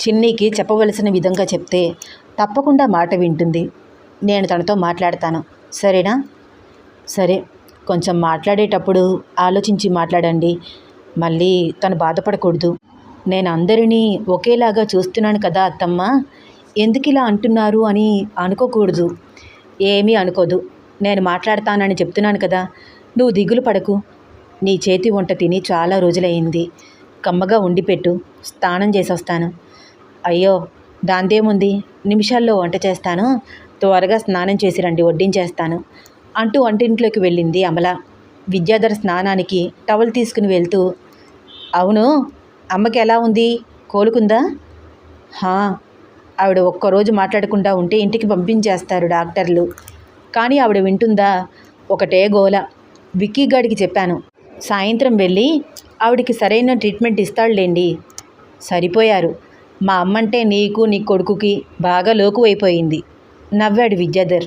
చిన్నీకి చెప్పవలసిన విధంగా చెప్తే తప్పకుండా మాట వింటుంది. నేను తనతో మాట్లాడతాను. సరేనా? సరే. కొంచెం మాట్లాడేటప్పుడు ఆలోచించి మాట్లాడండి. మళ్ళీ తను బాధపడకూడదు. నేను అందరినీ ఒకేలాగా చూస్తున్నాను కదా అత్తమ్మ. ఎందుకు ఇలా అంటున్నారు అని అనుకోకూడదు. ఏమీ అనుకోదు. నేను మాట్లాడతానని చెప్తున్నాను కదా. నువ్వు దిగులు పడకు. నీ చేతి వంట తిని చాలా రోజులైంది. కమ్మగా ఉండిపెట్టు. స్నానం చేసొస్తాను. అయ్యో దాందేముంది నిమిషాల్లో వంట చేస్తాను. త్వరగా స్నానం చేసి రండి వడ్డించేస్తాను అంటూ వంటింట్లోకి వెళ్ళింది అమల. విద్యాధర్ స్నానానికి టవల్ తీసుకుని వెళ్తూ అవును అమ్మకి ఎలా ఉంది? కోలుకుందా? హా ఆవిడ ఒక్కరోజు మాట్లాడకుండా ఉంటే ఇంటికి పంపించేస్తారు డాక్టర్లు. కానీ ఆవిడ వింటుందా? ఒకటే గోల. విక్కీ గాడికి చెప్పాను. సాయంత్రం వెళ్ళి ఆవిడికి సరైన ట్రీట్మెంట్ ఇస్తాడులేండి. సరిపోయారు. మా అమ్మంటే నీకు నీ కొడుకుకి బాగా లోకు అయిపోయింది నవ్వాడు విద్యాధర్.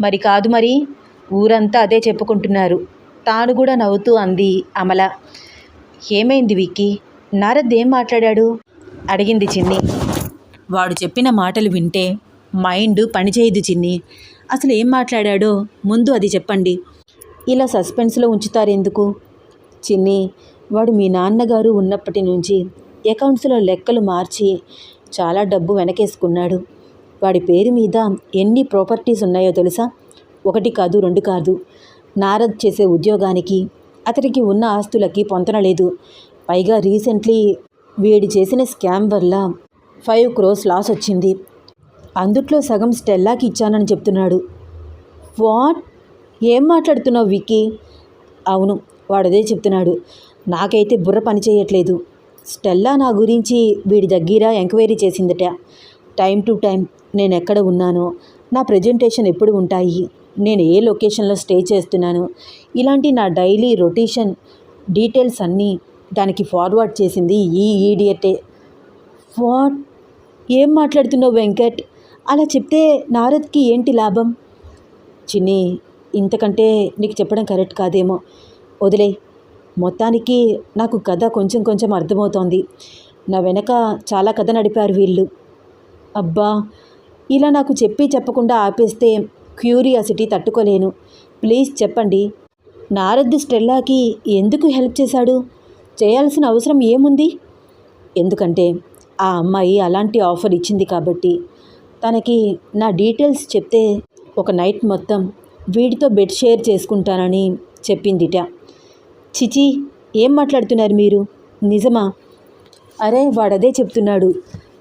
మరి కాదు మరి ఊరంతా అదే చెప్పుకుంటున్నారు. తాను కూడా నవ్వుతూ అంది అమల. ఏమైంది విక్కి? నారద్ ఏం మాట్లాడాడు? అడిగింది చిన్ని. వాడు చెప్పిన మాటలు వింటే మైండ్ పనిచేయదు చిన్ని. అసలు ఏం మాట్లాడాడో ముందు అది చెప్పండి. ఇలా సస్పెన్స్లో ఉంచుతారెందుకు? చిన్ని వాడు మీ నాన్నగారు ఉన్నప్పటి నుంచి అకౌంట్స్లో లెక్కలు మార్చి చాలా డబ్బు వెనకేసుకున్నాడు. వాడి పేరు మీద ఎన్ని ప్రాపర్టీస్ ఉన్నాయో తెలుసా? ఒకటి కాదు రెండు కాదు. నారద్ చేసే ఉద్యోగానికి అతనికి ఉన్న ఆస్తులకి పొంతనలేదు పైగా రీసెంట్లీ వీడి చేసిన స్కామ్ వల్ల ఫైవ్ క్రోస్ లాస్ వచ్చింది. అందుట్లో సగం స్టెల్లాకి ఇచ్చానని చెప్తున్నాడు. వాట్? ఏం మాట్లాడుతున్నావు విక్కీ? అవును వాడదే చెప్తున్నాడు. నాకైతే బుర్ర పని చేయట్లేదు. స్టెల్లా నా గురించి వీడి దగ్గర ఎంక్వైరీ చేసిందట. టైం టు టైం నేను ఎక్కడ ఉన్నానో నా ప్రజెంటేషన్ ఎప్పుడు ఉంటాయి నేను ఏ లొకేషన్లో స్టే చేస్తున్నాను ఇలాంటి నా డైలీ రొటేషన్ డీటెయిల్స్ అన్నీ దానికి ఫార్వర్డ్ చేసింది ఈ ఈడియటే. వాట్? ఏం మాట్లాడుతున్నావు వెంకట్? అలా చెప్తే నారద్కి ఏంటి లాభం? చిన్ని ఇంతకంటే నీకు చెప్పడం కరెక్ట్ కాదేమో. వదిలే మొత్తానికి నాకు కథ కొంచెం కొంచెం అర్థమవుతోంది. నా వెనక చాలా కథ నడిపారు వీళ్ళు. అబ్బా! ఇలా నాకు చెప్పి చెప్పకుండా ఆపేస్తే క్యూరియాసిటీ తట్టుకోలేను. ప్లీజ్ చెప్పండి. నారద్ స్టెల్లాకి ఎందుకు హెల్ప్ చేశాడు? చేయాల్సిన అవసరం ఏముంది? ఎందుకంటే ఆ అమ్మాయి అలాంటి ఆఫర్ ఇచ్చింది కాబట్టి. తనకి నా డీటెయిల్స్ చెప్తే ఒక నైట్ మొత్తం వీడితో బెడ్ షేర్ చేసుకుంటానని చెప్పిందిట. చిచి ఏం మాట్లాడుతున్నారు మీరు? నిజమా? అరే వాడదే చెప్తున్నాడు.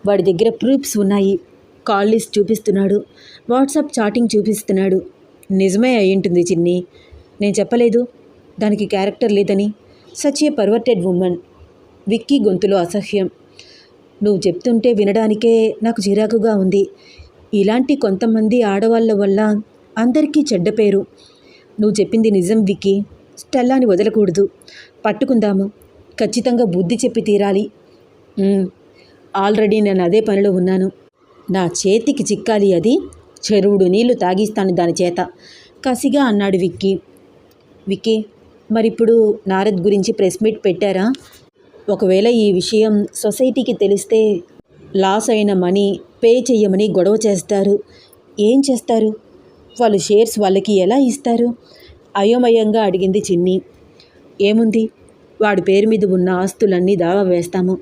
వాడి దగ్గర ప్రూఫ్స్ ఉన్నాయి. కాల్ లిస్ట్ చూపిస్తున్నాడు. వాట్సాప్ చాటింగ్ చూపిస్తున్నాడు. నిజమే అయ్యింటుంది చిన్ని. నేను చెప్పలేదు. దానికి క్యారెక్టర్ లేదని. Such a perverted woman Vicky గొంతులో అసహ్యం. నువ్వు చెప్తుంటే వినడానికే నాకు చిరాకుగా ఉంది. ఇలాంటి కొంతమంది ఆడవాళ్ళ వల్ల అందరికీ చెడ్డ పేరు. నువ్వు చెప్పింది నిజం విక్కీ. స్టెల్లాని వదలకూడదు. పట్టుకుందాము. ఖచ్చితంగా బుద్ధి చెప్పి తీరాలి. ఆల్రెడీ నేను అదే పనిలో ఉన్నాను. నా చేతికి చిక్కాలి అది. చెరువుడు నీళ్ళు తాగిస్తాను దాని చేత. కసిగా అన్నాడు విక్కీ. విక్కీ మరిప్పుడు నారద్ గురించి ప్రెస్ మీట్ పెట్టారా? ఒకవేళ ఈ విషయం సొసైటీకి తెలిస్తే లాస్ అయిన మనీ పే చేయమని గొడవ చేస్తారు. ఏం చేస్తారు? వాళ్ళు షేర్స్ వాళ్ళకి ఎలా ఇస్తారు? అయోమయంగా అడిగింది చిన్ని. ఏముంది? వాడి పేరు మీద ఉన్న ఆస్తులన్నీ దావా వేస్తాము.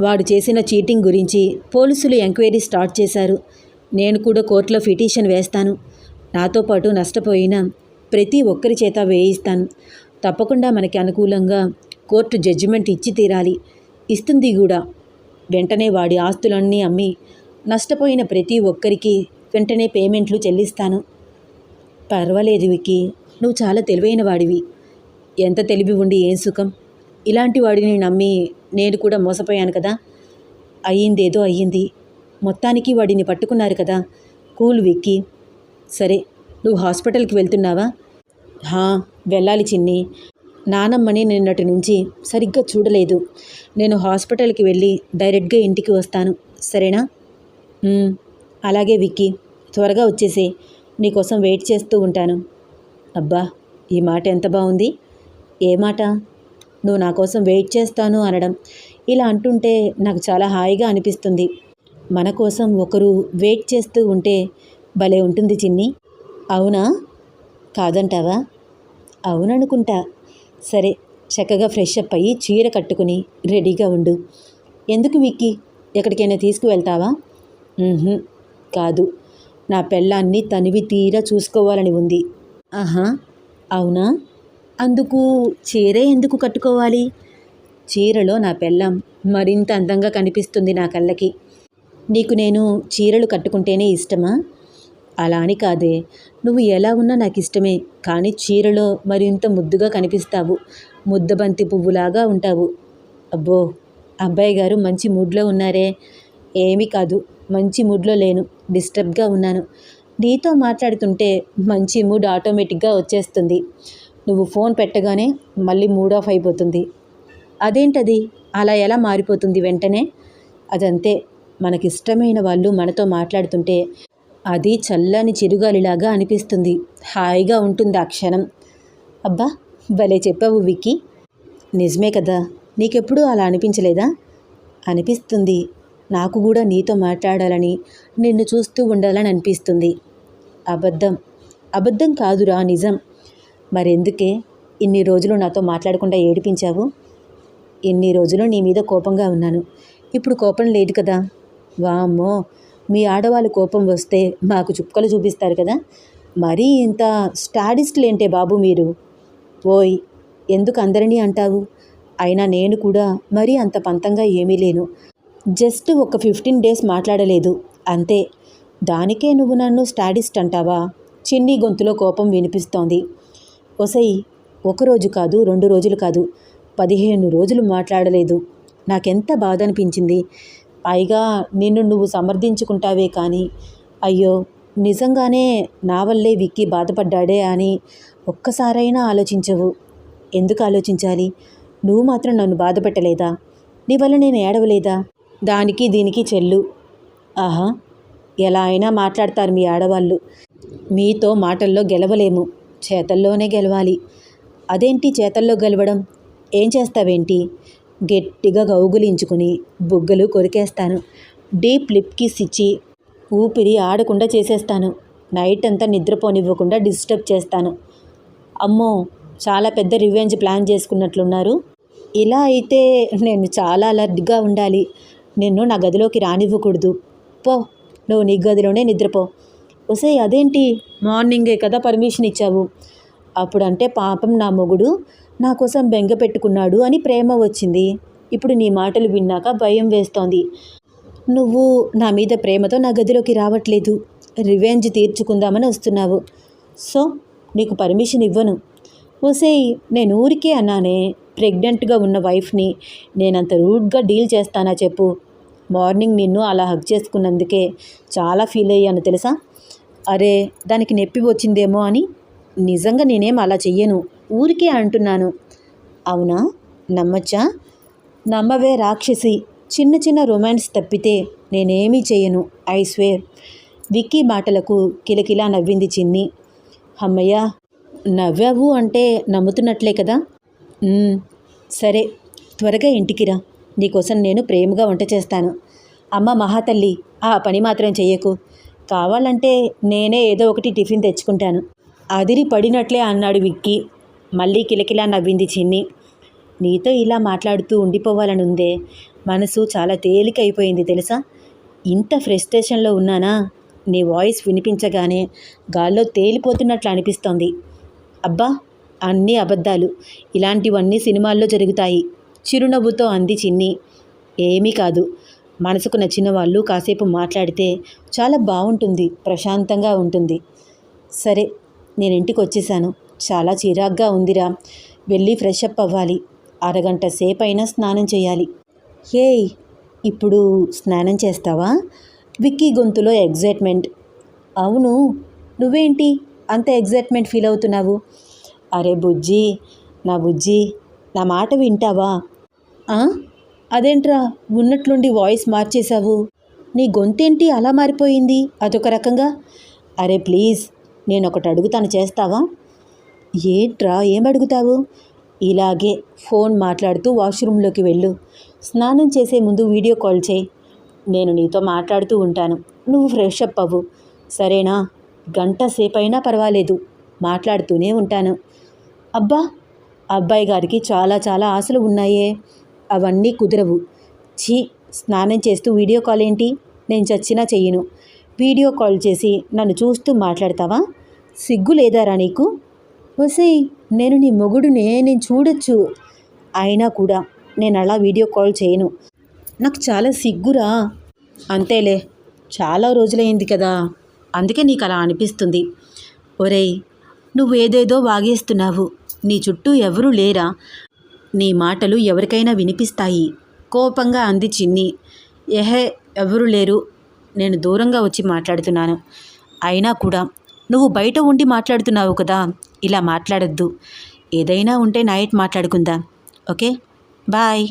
వాడు చేసిన చీటింగ్ గురించి పోలీసులు ఎంక్వైరీ స్టార్ట్ చేశారు. నేను కూడా కోర్టులో పిటిషన్ వేస్తాను. నాతో పాటు నష్టపోయిన ప్రతి ఒక్కరి చేత వేయిస్తాను. తప్పకుండా మనకి అనుకూలంగా కోర్టు జడ్జిమెంట్ ఇచ్చి తీరాలి. ఇస్తుంది కూడా. వెంటనే వాడి ఆస్తులన్నీ అమ్మి నష్టపోయిన ప్రతి ఒక్కరికి వెంటనే పేమెంట్లు చెల్లిస్తాను. పర్వాలేదు విక్కీ. నువ్వు చాలా తెలివైన వాడివి. ఎంత తెలివి ఉండి ఏం సుఖం? ఇలాంటి వాడిని నమ్మి నేను కూడా మోసపోయాను కదా? అయ్యిందేదో అయ్యింది. మొత్తానికి వాడిని పట్టుకున్నారు కదా? కూల్ విక్కి. సరే నువ్వు హాస్పిటల్కి వెళ్తున్నావా? హా వెళ్ళాలి చిన్ని. నానమ్మని నిన్నటి నుంచి సరిగ్గా చూడలేదు. నేను హాస్పిటల్కి వెళ్ళి డైరెక్ట్గా ఇంటికి వస్తాను. సరేనా? అలాగే విక్కీ త్వరగా వచ్చేసే నీకోసం వెయిట్ చేస్తూ ఉంటాను. అబ్బా ఈ మాట ఎంత బాగుంది ఏ మాట? నువ్వు నా కోసం వెయిట్ చేస్తాను అనడం. ఇలా అంటుంటే నాకు చాలా హాయిగా అనిపిస్తుంది. మన కోసం ఒకరు వెయిట్ చేస్తూ ఉంటే భలే ఉంటుంది చిన్ని. అవునా? కాదంటావా? అవుననుకుంటా. సరే చక్కగా ఫ్రెష్ అప్ అయ్యి చీర కట్టుకుని రెడీగా ఉండు. ఎందుకు విక్కి? ఎక్కడికైనా తీసుకువెళ్తావా? కాదు. నా పెళ్ళాన్ని తనివి తీరా చూసుకోవాలని ఉంది. ఆహా అవునా? అందుకు చీరే ఎందుకు కట్టుకోవాలి? చీరలో నా పెళ్ళం మరింత అందంగా కనిపిస్తుంది నా కళ్ళకి. నీకు నేను చీరలు కట్టుకుంటేనే ఇష్టమా? అలా అని కాదే. నువ్వు ఎలా ఉన్నా నాకు ఇష్టమే కానీ చీరలో మరింత ముద్దుగా కనిపిస్తావు. ముద్దబంతి పువ్వులాగా ఉంటావు. అబ్బో అబ్బాయి గారు మంచి మూడ్లో ఉన్నారే. ఏమీ కాదు మంచి మూడ్లో లేను. డిస్టర్బ్గా ఉన్నాను. నీతో మాట్లాడుతుంటే మంచి మూడ్ ఆటోమేటిక్గా వచ్చేస్తుంది. నువ్వు ఫోన్ పెట్టగానే మళ్ళీ మూడ్ ఆఫ్ అయిపోతుంది. అదేంటది? అలా ఎలా మారిపోతుంది వెంటనే? అదంతే. మనకిష్టమైన వాళ్ళు మనతో మాట్లాడుతుంటే అది చల్లని చిరుగాలిలాగా అనిపిస్తుంది. హాయిగా ఉంటుంది ఆ క్షణం. అబ్బా! భలే చెప్పావు విక్కీ. నిజమే కదా? నీకెప్పుడూ అలా అనిపించలేదా? అనిపిస్తుంది. నాకు కూడా నీతో మాట్లాడాలని నిన్ను చూస్తూ ఉండాలని అనిపిస్తుంది. అబద్ధం. అబద్ధం కాదురా నిజం. మరెందుకే ఇన్ని రోజులు నాతో మాట్లాడకుండా ఏడిపించావు? ఇన్ని రోజులు నీ మీద కోపంగా ఉన్నాను. ఇప్పుడు కోపం లేదు కదా? వామ్మో! మీ ఆడవాళ్ళు కోపం వస్తే మాకు చుక్కలు చూపిస్తారు కదా? మరీ ఇంత స్టాడిస్టులేంటే బాబు మీరు. ఓయ్! ఎందుకు అందరినీ అంటావు? అయినా నేను కూడా మరీ అంత పంతంగా ఏమీ లేను. జస్ట్ ఒక ఫిఫ్టీన్ డేస్ మాట్లాడలేదు. అంతే. దానికే నువ్వు నన్ను స్టాడిస్ట్ అంటావా? చిన్ని గొంతులో కోపం వినిపిస్తోంది. ఒసై ఒకరోజు కాదు రెండు రోజులు కాదు. పదిహేను రోజులు మాట్లాడలేదు. నాకెంత బాధ అనిపించింది పైగా నిన్ను నువ్వు సమర్థించుకుంటావే కానీ. అయ్యో నిజంగానే నా వల్లే విక్కి బాధపడ్డాడే అని ఒక్కసారైనా ఆలోచించవు. ఎందుకు ఆలోచించాలి? నువ్వు మాత్రం నన్ను బాధపెట్టలేదా? నీ వల్ల నేను ఏడవలేదా? దానికి దీనికి చెల్లు. ఆహా ఎలా అయినా మాట్లాడతారు మీ ఆడవాళ్ళు. మీతో మాటల్లో గెలవలేము. చేతల్లోనే గెలవాలి. అదేంటి చేతల్లో గెలవడం? ఏం చేస్తావేంటి? గట్టిగా గౌగులించుకుని బుగ్గలు కొరికేస్తాను. డీప్ లిప్ కిస్ ఇచ్చి ఊపిరి ఆడకుండా చేసేస్తాను. నైట్ అంతా నిద్రపోనివ్వకుండా డిస్టర్బ్ చేస్తాను. అమ్మో! చాలా పెద్ద రివెంజ్ ప్లాన్ చేసుకున్నట్లున్నారు. ఇలా అయితే నేను చాలా అలర్ట్గా ఉండాలి. నిన్ను నా గదిలోకి రానివ్వకూడదు. పో. నువ్వు నీ గదిలోనే నిద్రపో. ఒసే అదేంటి? మార్నింగే కదా పర్మిషన్ ఇచ్చావు. అప్పుడంటే పాపం నా మొగుడు నా కోసం బెంగ పెట్టుకున్నాడు అని ప్రేమ వచ్చింది. ఇప్పుడు నీ మాటలు విన్నాక భయం వేస్తోంది. నువ్వు నా మీద ప్రేమతో నా గదిలోకి రావట్లేదు. రివెంజ్ తీర్చుకుందామని వస్తున్నావు. సో నీకు పర్మిషన్ ఇవ్వను. ఓసేయ్ నేను ఊరికే అన్నానే. ప్రెగ్నెంట్గా ఉన్న వైఫ్ని నేనంత రూడ్గా డీల్ చేస్తానా చెప్పు. మార్నింగ్ నిన్ను అలా హక్ చేసుకున్నందుకే చాలా ఫీల్ అయ్యాను తెలుసా? అరే దానికి నొప్పి వచ్చిందేమో అని నిజంగా నేనేం అలా చెయ్యను ఊరికే అంటున్నాను. అవునా? నమ్మచ్చా? నమ్మవే రాక్షసి చిన్న చిన్న రొమాన్స్ తప్పితే నేనేమీ చేయను ఐ స్వేర్. విక్కీ మాటలకు కిలకిలా నవ్వింది చిన్ని. అమ్మయ్య నవ్వావు అంటే నమ్ముతున్నట్లే కదా? సరే త్వరగా ఇంటికి రా. నీకోసం నేను ప్రేమగా వంట చేస్తాను. అమ్మ మహాతల్లి ఆ పని మాత్రం చెయ్యకు. కావాలంటే నేనే ఏదో ఒకటి టిఫిన్ తెచ్చుకుంటాను. అదిరి పడినట్లే అన్నాడు విక్కీ. మళ్ళీ కిలకిలా నవ్వింది చిన్ని. నీతో ఇలా మాట్లాడుతూ ఉండిపోవాలని ఉందే మనసు చాలా తేలిక అయిపోయింది తెలుసా? ఇంత ఫ్రస్ట్రేషన్లో ఉన్నానా? నీ వాయిస్ వినిపించగానే గాల్లో తేలిపోతున్నట్లు అనిపిస్తోంది. అబ్బా అన్నీ అబద్ధాలు. ఇలాంటివన్నీ సినిమాల్లో జరుగుతాయి. చిరునవ్వుతో అంది చిన్ని. ఏమీ కాదు. మనసుకు నచ్చిన వాళ్ళు కాసేపు మాట్లాడితే చాలా బాగుంటుంది ప్రశాంతంగా ఉంటుంది. సరే నేను ఇంటికి వచ్చేసాను చాలా చిరాగ్గా ఉందిరా. వెళ్ళి ఫ్రెష్ అప్ అవ్వాలి. అరగంట సేపైనా స్నానం చేయాలి. హేయ్ ఇప్పుడు స్నానం చేస్తావా? విక్కీ గొంతులో ఎగ్జైట్మెంట్. అవును. నువ్వేంటి అంత ఎగ్జైట్మెంట్ ఫీల్ అవుతున్నావు అరే బుజ్జి నా బుజ్జి నా మాట వింటావా? అదేంట్రా? ఉన్నట్లుండి వాయిస్ మార్చేశావు. నీ గొంతేంటి అలా మారిపోయింది? అదొక రకంగా? అరే ప్లీజ్ నేను ఒకటి అడుగుతాను చేస్తావా? ఏంట్రా ఏం అడుగుతావు? ఇలాగే ఫోన్ మాట్లాడుతూ వాష్రూమ్లోకి వెళ్ళు. స్నానం చేసే ముందు వీడియో కాల్ చేయి. నేను నీతో మాట్లాడుతూ ఉంటాను. నువ్వు ఫ్రెష్ అప్ అవ్వు. సరేనా? గంట సేపైనా పర్వాలేదు. మాట్లాడుతూనే ఉంటాను. అబ్బా! అబ్బాయి గారికి చాలా చాలా ఆశలు ఉన్నాయే. అవన్నీ కుదరవు. ఛీ స్నానం చేస్తూ వీడియో కాల్ ఏంటి? నేను చచ్చినా చెయ్యను. వీడియో కాల్ చేసి నన్ను చూస్తూ మాట్లాడతావా? సిగ్గు లేదారా నీకు? వసే నేను నీ మొగుడునే నేను చూడొచ్చు. అయినా కూడా నేను అలా వీడియో కాల్ చేయను. నాకు చాలా సిగ్గురా. అంతేలే చాలా రోజులైంది కదా. అందుకే నీకు అలా అనిపిస్తుంది. ఒరేయ్ నువ్వు ఏదేదో వాగేస్తున్నావు. నీ చుట్టూ ఎవరూ లేరా? నీ మాటలు ఎవరికైనా వినిపిస్తాయి. కోపంగా అంది చిన్ని. ఎహే ఎవరు లేరు. నేను దూరంగా వచ్చి మాట్లాడుతున్నాను. అయినా కూడా నువ్వు బయట ఉండి మాట్లాడుతున్నావు కదా. ఇలా మాట్లాడద్దు. ఏదైనా ఉంటే నైట్ మాట్లాడుకుందాం. ఓకే? బాయ్.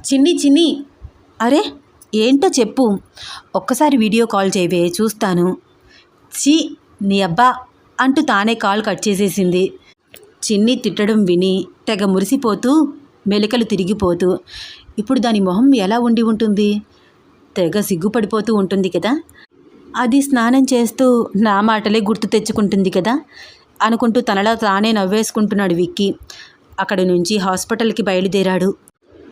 చిన్ని చిన్ని. అరే ఏంటో చెప్పు. ఒక్కసారి వీడియో కాల్ చేయవే చూస్తాను. చీ నీ అబ్బా అంటూ తానే కాల్ కట్ చేసేసింది. చిన్ని తిట్టడం విని తెగ మురిసిపోతూ మెలికలు తిరిగిపోతూ ఇప్పుడు దాని మొహం ఎలా ఉండి ఉంటుంది? తెగ సిగ్గుపడిపోతూ ఉంటుంది కదా? అది స్నానం చేస్తూ నా మాటలే గుర్తు తెచ్చుకుంటుంది కదా? అనుకుంటూ తనలా తానే నవ్వేసుకుంటున్నాడు విక్కీ. అక్కడి నుంచి హాస్పిటల్కి బయలుదేరాడు.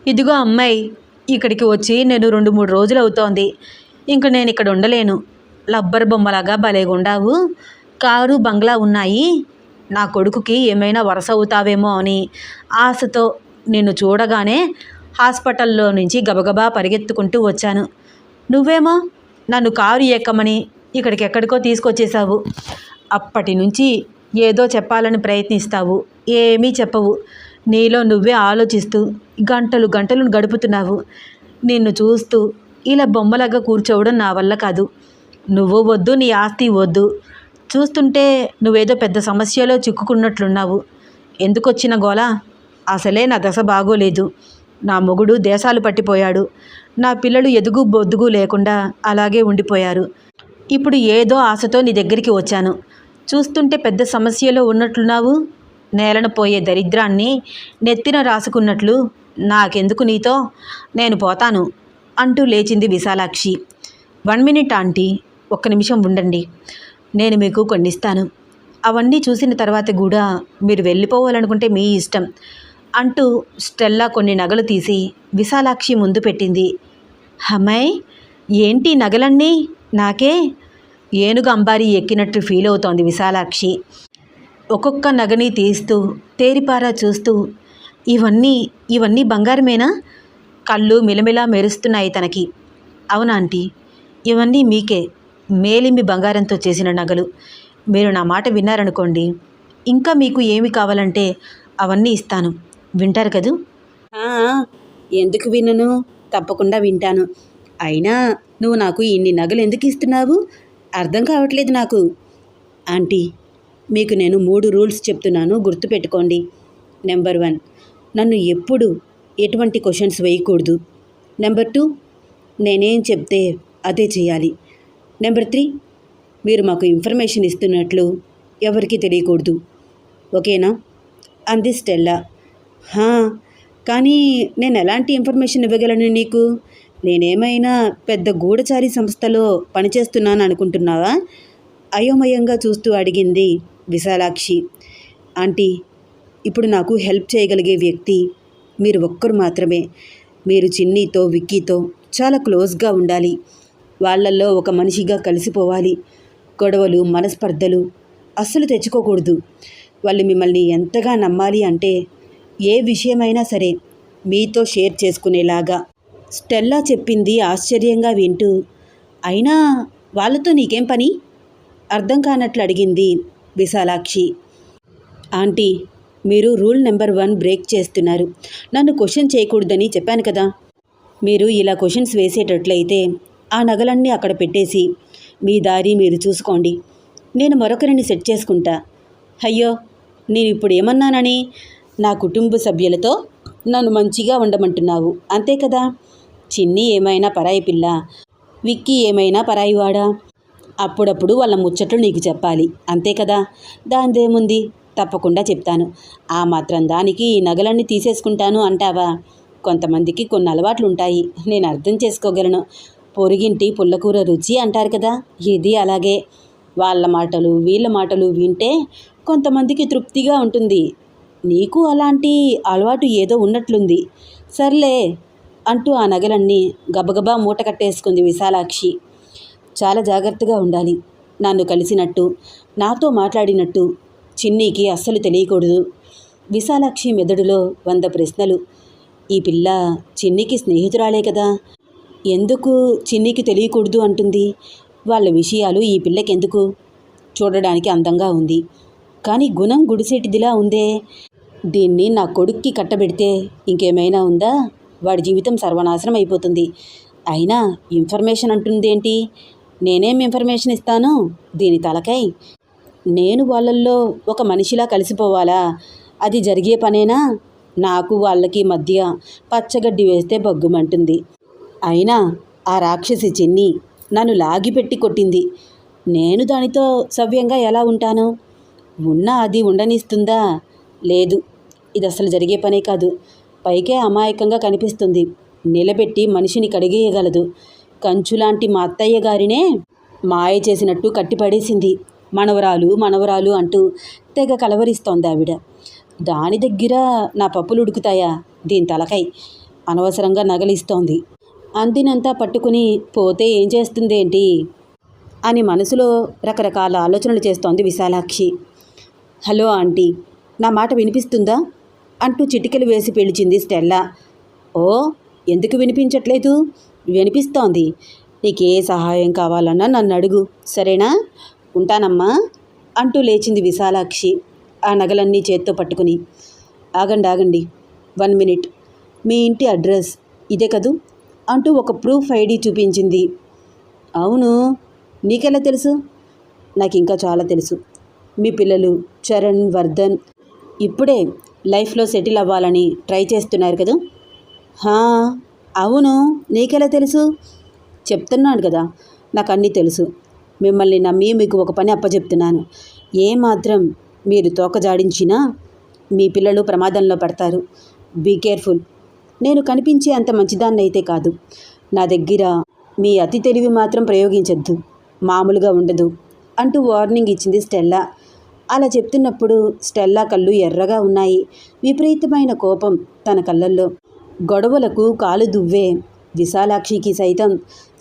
ఇదిగో అమ్మాయి ఇక్కడికి వచ్చి నేను రెండు మూడు రోజులు అవుతోంది. ఇంక నేను ఇక్కడ ఉండలేను. లబ్బర్ బొమ్మలాగా భలేగుండావు. కారు బంగ్లా ఉన్నాయి. నా కొడుకుకి ఏమైనా వరస అవుతావేమో అని ఆశతో నిన్ను చూడగానే హాస్పిటల్లో నుంచి గబగబా పరిగెత్తుకుంటూ వచ్చాను. నువ్వేమో నన్ను కారు ఎక్కమని ఇక్కడికి ఎక్కడికో తీసుకొచ్చేసావు అప్పటి నుంచి ఏదో చెప్పాలని ప్రయత్నిస్తావు. ఏమీ చెప్పవు. నీలో నువ్వే ఆలోచిస్తూ గంటలు గంటలు గడుపుతున్నావు. నిన్ను చూస్తూ ఇలా బొమ్మలాగా కూర్చోవడం నా వల్ల కాదు. నువ్వు వద్దు నీ ఆస్తి వద్దు. చూస్తుంటే నువ్వేదో పెద్ద సమస్యలో చిక్కుకున్నట్లున్నావు. ఎందుకొచ్చిన గోల అసలే నా దశ బాగోలేదు. నా మొగుడు దేశాలు పట్టిపోయాడు. నా పిల్లలు ఎదుగు బొద్దుగు లేకుండా అలాగే ఉండిపోయారు. ఇప్పుడు ఏదో ఆశతో నీ దగ్గరికి వచ్చాను. చూస్తుంటే పెద్ద సమస్యలో ఉన్నట్లున్నావు? నేలన పోయే దరిద్రాన్ని నెత్తిన రాసుకున్నట్లు నాకెందుకు నీతో? నేను పోతాను అంటూ లేచింది విశాలాక్షి. వన్ మినిట్ ఆంటీ ఒక్క నిమిషం ఉండండి. నేను మీకు కొన్ని ఇస్తాను అవన్నీ చూసిన తర్వాత కూడా మీరు వెళ్ళిపోవాలనుకుంటే మీ ఇష్టం అంటూ స్టెల్లా కొన్ని నగలు తీసి విశాలాక్షి ముందు పెట్టింది. హమ్మాయ్ ఏంటి నగలన్నీ? నాకే ఏనుగు అంబారి ఎక్కినట్టు ఫీల్ అవుతోంది విశాలాక్షి. ఒక్కొక్క నగని తీస్తూ తేరిపారా చూస్తూ ఇవన్నీ ఇవన్నీ బంగారమేనా? కళ్ళు మిలమిలా మెరుస్తున్నాయి తనకి. అవునా ఆంటీ? ఇవన్నీ మీకే. మేలిమి బంగారంతో చేసిన నగలు. మీరు నా మాట విన్నారనుకోండి ఇంకా మీకు ఏమి కావాలంటే అవన్నీ ఇస్తాను. వింటారు కదూ? ఎందుకు వినను? తప్పకుండా వింటాను. అయినా నువ్వు నాకు ఇన్ని నగలు ఎందుకు ఇస్తున్నావు? అర్థం కావట్లేదు నాకు. ఆంటీ మీకు నేను మూడు రూల్స్ చెప్తున్నాను గుర్తుపెట్టుకోండి. నెంబర్ వన్ నన్ను ఎప్పుడు ఎటువంటి క్వశ్చన్స్ వేయకూడదు. నెంబర్ టూ నేనేం చెప్తే అదే చేయాలి. నెంబర్ త్రీ మీరు మాకు ఇన్ఫర్మేషన్ ఇస్తున్నట్లు ఎవరికీ తెలియకూడదు. ఓకేనా? అంది స్టెల్లా. "హా, కానీ నేను ఎలాంటి ఇన్ఫర్మేషన్ ఇవ్వగలను నీకు? నేనేమైనా పెద్ద గూఢచారి సంస్థలో పనిచేస్తున్నాను అనుకుంటున్నావా? అయోమయంగా చూస్తూ అడిగింది విశాలాక్షి. ఆంటీ ఇప్పుడు నాకు హెల్ప్ చేయగలిగే వ్యక్తి మీరు ఒక్కరు మాత్రమే. మీరు చిన్నీతో విక్కీతో చాలా క్లోజ్గా ఉండాలి. వాళ్ళల్లో ఒక మనిషిగా కలిసిపోవాలి. గొడవలు మనస్పర్ధలు అస్సలు తెచ్చుకోకూడదు. వాళ్ళు మిమ్మల్ని ఎంతగా నమ్మాలి అంటే ఏ విషయమైనా సరే మీతో షేర్ చేసుకునేలాగా. స్టెల్లా చెప్పింది ఆశ్చర్యంగా వింటూ అయినా వాళ్ళతో నీకేం పని? అర్థం కానట్లు అడిగింది విశాలాక్షి. ఆంటీ మీరు రూల్ నెంబర్ వన్ బ్రేక్ చేస్తున్నారు. నన్ను క్వశ్చన్ చేయకూడదని చెప్పాను కదా. మీరు ఇలా క్వశ్చన్స్ వేసేటట్లయితే ఆ నగలన్నీ అక్కడ పెట్టేసి మీ దారి మీరు చూసుకోండి. నేను మరొకరిని సెట్ చేసుకుంటా. అయ్యో నేను ఇప్పుడు ఏమన్నానని? నా కుటుంబ సభ్యులతో నన్ను మంచిగా ఉండమంటున్నావు. అంతే కదా? చిన్ని ఏమైనా పరాయి పిల్ల విక్కీ ఏమైనా పరాయివాడా? అప్పుడప్పుడు వాళ్ళ ముచ్చట్లు నీకు చెప్పాలి. అంతే కదా? దానిదేముంది తప్పకుండా చెప్తాను. ఆ మాత్రం దానికి ఈ నగలన్నీ తీసేసుకుంటాను అంటావా? కొంతమందికి కొన్ని అలవాట్లు ఉంటాయి నేను అర్థం చేసుకోగలను. పొరిగింటి పుల్లకూర రుచి అంటారు కదా ఇది అలాగే. వాళ్ళ మాటలు వీళ్ళ మాటలు వింటే కొంతమందికి తృప్తిగా ఉంటుంది. నీకు అలాంటి అలవాటు ఏదో ఉన్నట్లుంది. సర్లే అంటూ ఆ నగలన్నీ గబగబా మూట కట్టేసుకుంది విశాలాక్షి. చాలా జాగ్రత్తగా ఉండాలి. నన్ను కలిసినట్టు నాతో మాట్లాడినట్టు చిన్నీకి అస్సలు తెలియకూడదు. విశాలాక్షి మెదడులో వంద ప్రశ్నలు. ఈ పిల్ల చిన్నికి స్నేహితురాలే కదా. ఎందుకు చిన్నికి తెలియకూడదు అంటుంది. వాళ్ళ విషయాలు ఈ పిల్లకెందుకు? చూడడానికి అందంగా ఉంది. కానీ గుణం గుడిసెటిదిలా ఉందే. దీన్ని నా కొడుక్కి కట్టబెడితే ఇంకేమైనా ఉందా? వాడి జీవితం సర్వనాశనం అయిపోతుంది. అయినా ఇన్ఫర్మేషన్ అంటుందేంటి? నేనేం ఇన్ఫర్మేషన్ ఇస్తాను? దీని తలకై. నేను వాళ్ళల్లో ఒక మనిషిలా కలిసిపోవాలా? అది జరిగే పనేనా? నాకు వాళ్ళకి మధ్య పచ్చగడ్డి వేస్తే బగ్గుమంటుంది. అయినా ఆ రాక్షసి చిన్ని నన్ను లాగిపెట్టి కొట్టింది. నేను దానితో సవ్యంగా ఎలా ఉంటాను? ఉన్నా అది ఉండనిస్తుందా? లేదు. ఇది అసలు జరిగే పనే కాదు. పైకే అమాయకంగా కనిపిస్తుంది. నిలబెట్టి మనిషిని కడిగేయగలదు. కంచులాంటి మా అత్తయ్య గారినే మాయ చేసినట్టు కట్టిపడేసింది. మనవరాలు మనవరాలు అంటూ తెగ కలవరిస్తోంది ఆవిడ. దాని దగ్గర నా పప్పులు ఉడుకుతాయా? దీని తలకై అనవసరంగా నగలిస్తోంది. అందినంతా పట్టుకుని పోతే ఏం చేస్తుందేంటి? అని మనసులో రకరకాల ఆలోచనలు చేస్తోంది విశాలాక్షి. హలో ఆంటీ నా మాట వినిపిస్తుందా? అంటూ చిటికెలు వేసి పిలిచింది స్టెల్లా. ఓ ఎందుకు వినిపించట్లేదు? వినిపిస్తోంది. నీకే సహాయం కావాలన్నా నన్ను అడుగు సరేనా? ఉంటానమ్మా అంటూ లేచింది విశాలాక్షి ఆ నగలన్నీ చేత్తో పట్టుకుని. ఆగండి ఆగండి వన్ మినిట్. మీ ఇంటి అడ్రస్ ఇదే కదూ? అంటూ ఒక ప్రూఫ్ ఐడి చూపించింది. అవును నీకెలా తెలుసు? నాకు ఇంకా చాలా తెలుసు. మీ పిల్లలు చరణ్ వర్ధన్ ఇప్పుడే లైఫ్లో సెటిల్ అవ్వాలని ట్రై చేస్తున్నారు కదా? హా అవును నీకెలా తెలుసు? చెప్తున్నాను కదా నాకు అన్నీ తెలుసు. మిమ్మల్ని నమ్మి మీకు ఒక పని అప్పచెప్తున్నాను. ఏమాత్రం మీరు తోక జాడించినా మీ పిల్లలు ప్రమాదంలో పడతారు. Be careful. నేను కనిపించే అంత మంచిదాన్ని అయితే కాదు. నా దగ్గర మీ అతి తెలివి మాత్రం ప్రయోగించద్దు. మామూలుగా ఉండదు. అంటూ వార్నింగ్ ఇచ్చింది స్టెల్లా. అలా చెప్తున్నప్పుడు స్టెల్లా కళ్ళు ఎర్రగా ఉన్నాయి. విపరీతమైన కోపం తన కళ్ళల్లో. గొడవలకు కాలు దువ్వే విశాలాక్షికి సైతం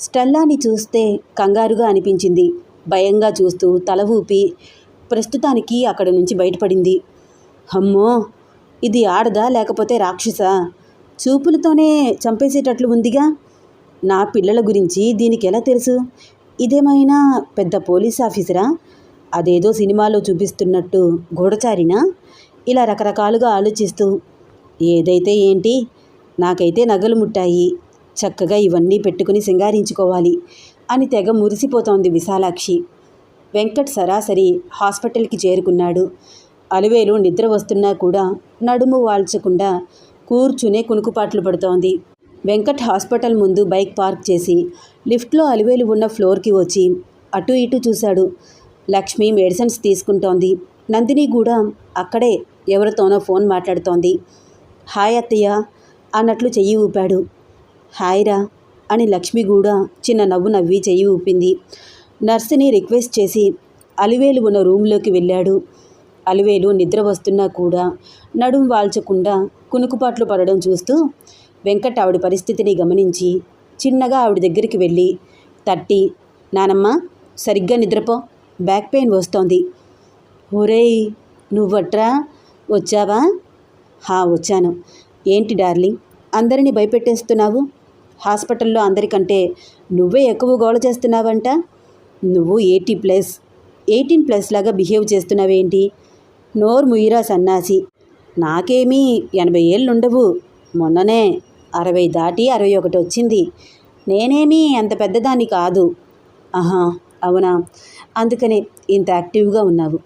స్టెల్లాని చూస్తే కంగారుగా అనిపించింది. భయంగా చూస్తూ తల ఊపి ప్రస్తుతానికి అక్కడి నుంచి బయటపడింది. అమ్మో! ఇది ఆడదా లేకపోతే రాక్షసా? చూపులతోనే చంపేసేటట్లు ఉందిగా? నా పిల్లల గురించి దీనికి ఎలా తెలుసు? ఇదేమైనా పెద్ద పోలీస్ ఆఫీసరా? అదేదో సినిమాలో చూపిస్తున్నట్టు గూఢచారినా? ఇలా రకరకాలుగా ఆలోచిస్తూ ఏదైతే ఏంటి? నాకైతే నగలు ముట్టాయి. చక్కగా ఇవన్నీ పెట్టుకుని సింగారించుకోవాలి అని తెగ మురిసిపోతోంది విశాలాక్షి. వెంకట్ సరాసరి హాస్పిటల్కి చేరుకున్నాడు. అలివేలు నిద్ర వస్తున్నా కూడా నడుము వాల్చకుండా కూర్చునే కునుకుపాట్లు పడుతోంది. వెంకట్ హాస్పిటల్ ముందు బైక్ పార్క్ చేసి లిఫ్ట్లో అలివేలు ఉన్న ఫ్లోర్కి వచ్చి అటు ఇటు చూశాడు. లక్ష్మి మెడిసిన్స్ తీసుకుంటోంది. నందిని కూడా అక్కడే ఎవరితోనో ఫోన్ మాట్లాడుతోంది. హాయ్ అత్తయ్య అన్నట్లు చెయ్యి ఊపాడు. హాయ్రా అని లక్ష్మి కూడా చిన్న నవ్వు నవ్వి చెయ్యి ఊపింది. నర్సుని రిక్వెస్ట్ చేసి అలివేలు ఉన్న రూమ్లోకి వెళ్ళాడు. అలివేలు నిద్ర వస్తున్నా కూడా నడుం వాల్చకుండా కునుకుపాట్లు పడడం చూస్తూ వెంకట్ ఆవిడ పరిస్థితిని గమనించి చిన్నగా ఆవిడ దగ్గరికి వెళ్ళి తట్టి నానమ్మ సరిగ్గా నిద్రపో బ్యాక్ పెయిన్ వస్తోంది. ఒరేయ్ నువ్వట్రా వచ్చావా? హా వచ్చాను. ఏంటి డార్లింగ్ అందరినీ భయపెట్టేస్తున్నావు? హాస్పిటల్లో అందరికంటే నువ్వే ఎక్కువ గోల చేస్తున్నావంట? నువ్వు ఎయిటీ ప్లస్ ఎయిటీన్ ప్లస్ లాగా బిహేవ్ చేస్తున్నావేంటి? నోరు ముయిరా సన్నాసి. నాకేమీ ఎనభై ఏళ్ళు ఉండవు మొన్ననే అరవై దాటి అరవై ఒకటి వచ్చింది. నేనేమీ అంత పెద్దదాన్ని కాదు. ఆహా అవునా? అందుకనే ఇంత యాక్టివ్గా ఉన్నావు.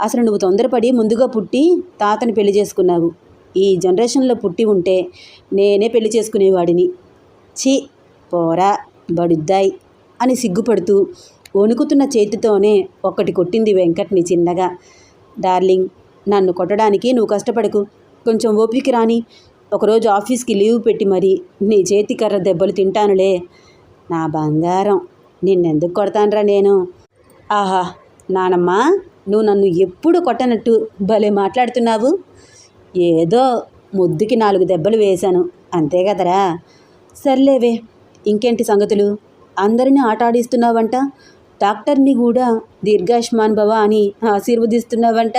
అసలు నువ్వు తొందరపడి ముందుగా పుట్టి తాతని పెళ్ళి చేసుకున్నావు. ఈ జనరేషన్లో పుట్టి ఉంటే నేనే పెళ్ళి చేసుకునేవాడిని. ఛీ పోరా బడుద్దాయ్ అని సిగ్గుపడుతూ వణుకుతున్న చేతితోనే ఒకటి కొట్టింది వెంకట్ని చిన్నగా. డార్లింగ్ నన్ను కొట్టడానికి నువ్వు కష్టపడకు. కొంచెం ఓపిక రాని ఒకరోజు ఆఫీస్కి లీవ్ పెట్టి మరి నీ చేతి కర్ర దెబ్బలు తింటానులే. నా బంగారం నిన్నెందుకు కొడతానురా నేను? ఆహా నానమ్మ నువ్వు నన్ను ఎప్పుడు కొట్టనట్టు భలే మాట్లాడుతున్నావు. ఏదో ముద్దుకి నాలుగు దెబ్బలు వేశాను అంతే కదరా? సర్లేవే ఇంకేంటి సంగతులు? అందరినీ ఆట ఆడిస్తున్నావంట డాక్టర్ని కూడా దీర్ఘాయుష్మాన్ భవ అని ఆశీర్వదిస్తున్నావంట.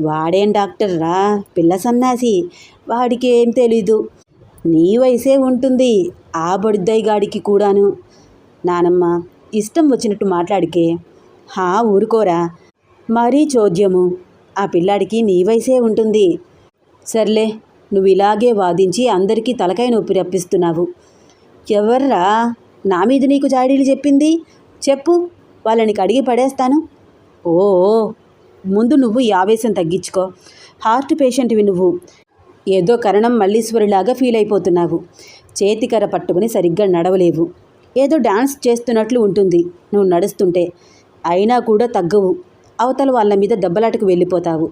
వాడేం డాక్టర్ రా? పిల్ల సన్నాసి. వాడికి ఏం తెలీదు. నీ వయసే ఉంటుంది. ఆ బొడిద్దయ్య గాడికి కూడాను. నానమ్మ ఇష్టం వచ్చినట్టు మాట్లాడికే. హా ఊరుకోరా. మరీ చోద్యము. ఆ పిల్లాడికి నీ వయసే ఉంటుంది. సర్లే నువ్వు ఇలాగే వాదించి అందరికీ తలకాయ నొప్పి రప్పిస్తున్నావు. ఎవర్రా? నా మీద నీకు జాడీలు చెప్పింది? చెప్పు. వాళ్ళని కడిగి పడేస్తాను? ఓ ముందు నువ్వు ఈ ఆవేశం తగ్గించుకో. హార్ట్ పేషెంట్వి నువ్వు. ఏదో కరణం మల్లీశ్వరిలాగా ఫీల్ అయిపోతున్నావు. చేతికర పట్టుకుని సరిగ్గా నడవలేవు. ఏదో డాన్స్ చేస్తున్నట్లు ఉంటుంది. నువ్వు నడుస్తుంటే అయినా కూడా తగ్గవు. అవతల వాళ్ళ మీద దెబ్బలాటకు వెళ్ళిపోతావు.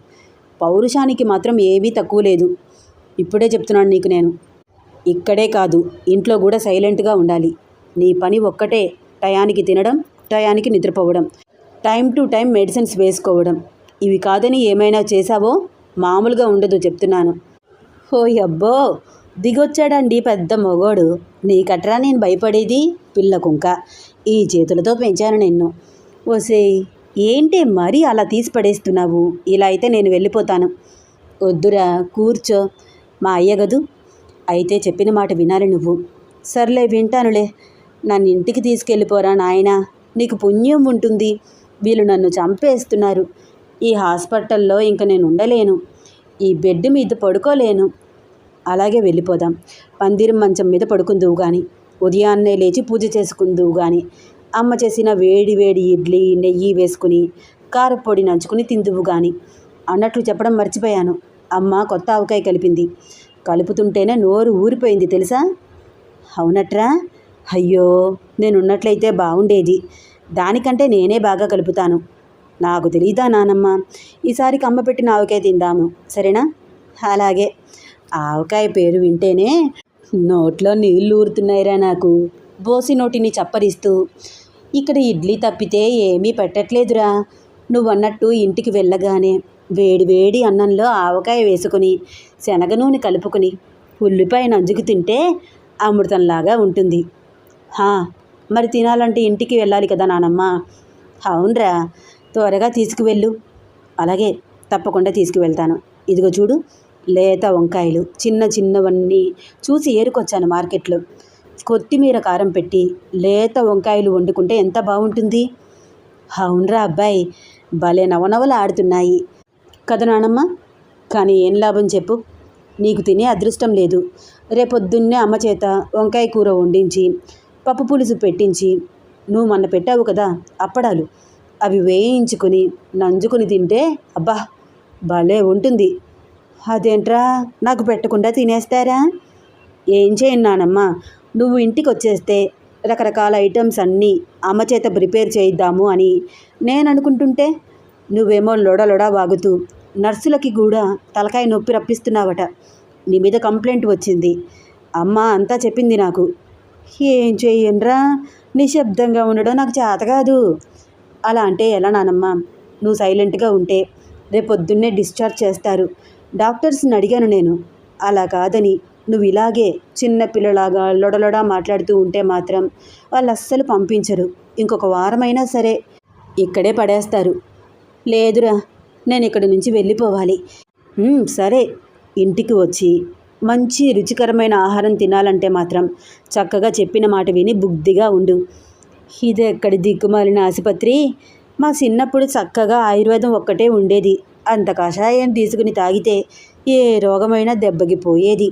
పౌరుషానికి మాత్రం ఏమీ తక్కువ లేదు. ఇప్పుడే చెప్తున్నాను నీకు నేను. ఇక్కడే కాదు ఇంట్లో కూడా సైలెంట్గా ఉండాలి. నీ పని ఒక్కటే టయానికి తినడం టయానికి నిద్రపోవడం టైం టు టైం మెడిసిన్స్ వేసుకోవడం. ఇవి కాదని ఏమైనా చేశావో? మామూలుగా ఉండదు చెప్తున్నాను. ఓ అబ్బో! దిగొచ్చాడండి పెద్ద మొగోడు. నీకట్రా నేను భయపడేది? పిల్ల కుంక. ఈ చేతులతో పెంచాను నిన్ను. ఓసేయ్ ఏంటి మరీ అలా తీసి పడేస్తున్నావు? ఇలా అయితే నేను వెళ్ళిపోతాను. వద్దురా కూర్చో. మా అయ్య గదు. అయితే చెప్పిన మాట వినాలి నువ్వు. సర్లే వింటానులే. నన్ను ఇంటికి తీసుకెళ్ళిపోరా నాయనా. నీకు పుణ్యం ఉంటుంది. వీళ్ళు నన్ను చంపేస్తున్నారు. ఈ హాస్పిటల్లో ఇంక నేను ఉండలేను. ఈ బెడ్ మీద పడుకోలేను. అలాగే వెళ్ళిపోదాం. పందిరం మంచం మీద పడుకుందువు కానీ ఉదయాన్నే లేచి పూజ చేసుకుందువు కానీ అమ్మ చేసిన వేడి వేడి ఇడ్లీ నెయ్యి వేసుకుని కారపొడి నంచుకుని తిందువు కానీ అన్నట్లు చెప్పడం మర్చిపోయాను. అమ్మ కొత్త ఆవకాయ కలిపింది. కలుపుతుంటేనే నోరు ఊరిపోయింది తెలుసా? అవునట్రా? అయ్యో నేనున్నట్లయితే బాగుండేది దానికంటే నేనే బాగా కలుపుతాను. నాకు తెలీదా నానమ్మ? ఈసారికి అమ్మ పెట్టిన ఆవకాయ తిందాము. సరేనా? అలాగే. ఆవకాయ పేరు వింటేనే నోట్లో నీళ్ళు ఊరుతున్నాయిరా నాకు. బోసి నోటిని చప్పరిస్తూ ఇక్కడ ఇడ్లీ తప్పితే ఏమీ పెట్టట్లేదురా. నువ్వు అన్నట్టు ఇంటికి వెళ్ళగానే వేడి వేడి అన్నంలో ఆవకాయ వేసుకుని శనగ నూనె కలుపుకొని ఉల్లిపాయ నంజుకు తింటే అమృతంలాగా ఉంటుంది. మరి తినాలంటే ఇంటికి వెళ్ళాలి కదా నానమ్మ. అవునరా త్వరగా తీసుకువెళ్ళు. అలాగే తప్పకుండా తీసుకువెళ్తాను. ఇదిగో చూడు లేత వంకాయలు చిన్న చిన్నవన్నీ చూసి ఏరుకొచ్చాను మార్కెట్లో. కొత్తిమీర కారం పెట్టి లేత వంకాయలు వండుకుంటే ఎంత బాగుంటుంది అవునరా అబ్బాయి భలే నవనవలు ఆడుతున్నాయి. కదా నానమ్మ కానీ ఏం లాభం చెప్పు. నీకు తినే అదృష్టం లేదు. రేపొద్దున్నే అమ్మ చేత వంకాయ కూర వండించి పప్పు పులుసు పెట్టించి నువ్వు మొన్న పెట్టావు కదా అప్పడాలు. అవి వేయించుకుని నంజుకొని తింటే అబ్బా భలే ఉంటుంది. అదేంట్రా నాకు పెట్టకుండా తినేస్తారా? ఏం చేయండి నానమ్మ నువ్వు ఇంటికి వచ్చేస్తే రకరకాల ఐటమ్స్ అన్నీ అమ్మ చేత ప్రిపేర్ చేయిద్దాము అని నేను అనుకుంటుంటే నువ్వేమో లొడలొడా వాగుతూ నర్సులకి కూడా తలకాయ నొప్పి రప్పిస్తున్నావట. నీ మీద కంప్లైంట్ వచ్చింది. అమ్మ అంతా చెప్పింది నాకు. ఏం చేయనురా నిశ్శబ్దంగా ఉండడం నాకు చేత కాదు. అలా అంటే ఎలా నానమ్మ? నువ్వు సైలెంట్గా ఉంటే రేపొద్దున్నే డిశ్చార్జ్ చేస్తారు. డాక్టర్స్ని అడిగాను నేను. అలా కాదని నువ్వు ఇలాగే చిన్న పిల్లలాగా లొడలొడ మాట్లాడుతూ ఉంటే మాత్రం వాళ్ళు అస్సలు పంపించరు. ఇంకొక వారమైనా సరే ఇక్కడే పడేస్తారు. లేదురా నేను ఇక్కడి నుంచి వెళ్ళిపోవాలి. సరే. ఇంటికి వచ్చి మంచి రుచికరమైన ఆహారం తినాలంటే మాత్రం చక్కగా చెప్పిన మాట విని బుద్ధిగా ఉండు. ఇది ఎక్కడి దిక్కుమాలిన ఆసుపత్రి? మా చిన్నప్పుడు చక్కగా ఆయుర్వేదం ఒక్కటే ఉండేది. అంత కషాయం తీసుకుని తాగితే ఏ రోగమైనా దెబ్బకి పోయేది.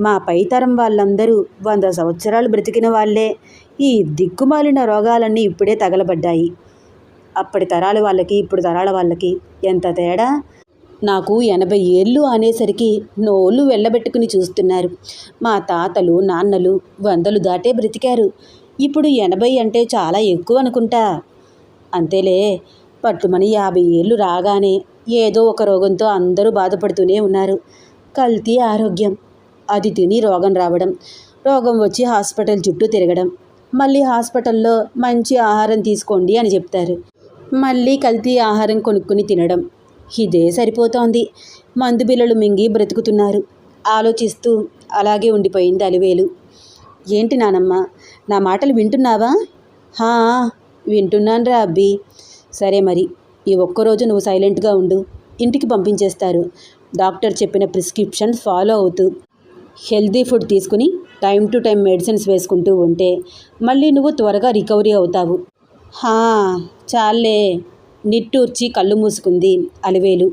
మా పైతరం వాళ్ళందరూ వంద సంవత్సరాలు బ్రతికిన వాళ్ళే. ఈ దిక్కుమాలిన రోగాలన్నీ ఇప్పుడే తగలబడ్డాయి. అప్పటి తరాల వాళ్ళకి ఇప్పుడు తరాల వాళ్ళకి ఎంత తేడా? నాకు ఎనభై ఏళ్ళు అనేసరికి నోళ్ళు వెళ్ళబెట్టుకుని చూస్తున్నారు. మా తాతలు నాన్నలు వందలు దాటే బ్రతికారు. ఇప్పుడు ఎనభై అంటే చాలా ఎక్కువ అనుకుంటా. అంతేలే పట్టుమని యాభై ఏళ్ళు రాగానే ఏదో ఒక రోగంతో అందరూ బాధపడుతూనే ఉన్నారు. కల్తీ ఆరోగ్యం. అది తిని రోగం రావడం రోగం వచ్చి హాస్పిటల్ చుట్టూ తిరగడం మళ్ళీ హాస్పిటల్లో మంచి ఆహారం తీసుకోండి అని చెప్తారు. మళ్ళీ కల్తీ ఆహారం కొనుక్కుని తినడం ఇదే సరిపోతోంది. మందు బిల్లలు మింగి బ్రతుకుతున్నారు. ఆలోచిస్తూ అలాగే ఉండిపోయింది అలివేలు. ఏంటి నానమ్మ నా మాటలు వింటున్నావా? హా వింటున్నాను రా అబ్బి. సరే మరి ఈ ఒక్కరోజు నువ్వు సైలెంట్గా ఉండు. ఇంటికి పంపించేస్తారు. డాక్టర్ చెప్పిన ప్రిస్క్రిప్షన్ ఫాలో అవుతూ హెల్తీ ఫుడ్ తీసుకుని టైం టు టైం మెడిసిన్స్ వేసుకుంటూ ఉంటే మళ్ళీ నువ్వు త్వరగా రికవరీ అవుతావు. హా చాలే నిట్టూర్చి కళ్ళు మూసుకుంది అలివేలు.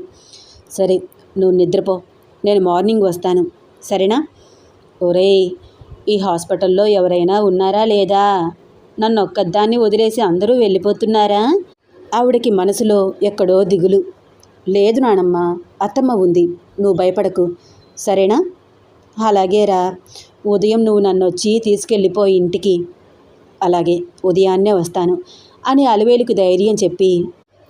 సరే నువ్వు నిద్రపో. నేను మార్నింగ్ వస్తాను. సరేనా? ఒరే ఈ హాస్పిటల్లో ఎవరైనా ఉన్నారా లేదా? నన్ను ఒక్కదాన్ని వదిలేసి అందరూ వెళ్ళిపోతున్నారా? ఆవిడకి మనసులో ఎక్కడో దిగులు. లేదు నానమ్మ అత్తమ్మ ఉంది. నువ్వు భయపడకు. సరేనా? అలాగేరా. ఉదయం నువ్వు నన్ను వచ్చి తీసుకెళ్ళిపోయి ఇంటికి. అలాగే ఉదయాన్నే వస్తాను అని అలవేలుకు ధైర్యం చెప్పి